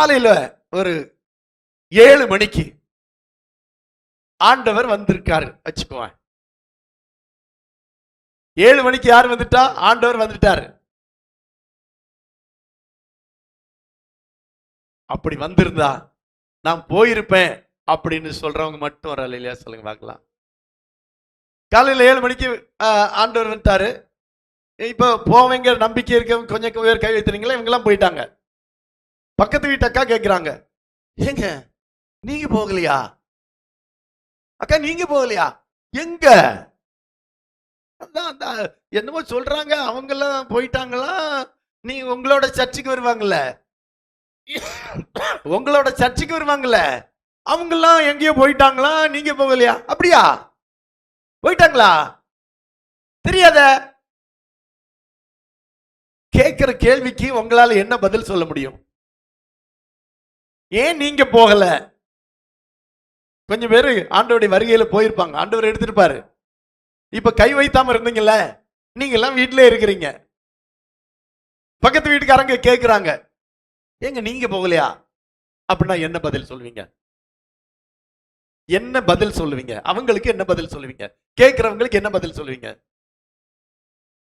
காலையில ஒரு ஏழு மணிக்கு ஆண்டவர் வந்திருக்காரு. வச்சுக்குவேன் ஏழு மணிக்கு யார் வந்துட்டா? ஆண்டவர் வந்துட்டாரு. அப்படி வந்திருந்தா நான் போயிருப்பேன் அப்படின்னு சொல்றவங்க மட்டும் வரல இல்லையா? சொல்லுங்க பார்க்கலாம். காலையில் ஏழு மணிக்கு ஆண்டவர் வந்துட்டாரு. இப்போ போவங்க நம்பிக்கை இருக்கவங்க கொஞ்சம் பேர் கை வைத்துறீங்களா இவங்கெல்லாம் போயிட்டாங்க. பக்கத்து வீட்டு அக்கா கேட்குறாங்க ஏங்க நீங்க போகலையா? அக்கா நீங்க போகலையா? எங்க? அதான் என்னமோ சொல்றாங்க அவங்கெல்லாம் போயிட்டாங்களா? நீ உங்களோட சர்ச்சுக்கு வருவாங்கல்ல? உங்களோட சர்ச்சுக்கு வருவாங்கல்ல? அவங்கெல்லாம் எங்கேயோ போயிட்டாங்களா? நீங்க போகலையா? அப்படியா? போயிட்டாங்களா? தெரியாத. கேட்கிற கேள்விக்கு உங்களால என்ன பதில் சொல்ல முடியும்? ஏன் நீங்க போகல? கொஞ்சம் பேர் ஆண்டவருடைய வருகையில போயிருப்பாங்க. ஆண்டவர் எடுத்துருப்பாரு. இப்ப கை வைத்தாம இருந்தீங்கல்ல? நீங்க எல்லாம் வீட்டிலே இருக்கிறீங்க. பக்கத்து வீட்டுக்காரங்க கேட்குறாங்க ஏங்க நீங்க போகலையா? அப்படின்னா என்ன பதில் சொல்லுவீங்க? என்ன பதில் சொல்லுவீங்க? அவங்களுக்கு என்ன பதில் சொல்லுவீங்க? கேட்கிறவங்களுக்கு என்ன பதில் சொல்லுவீங்க?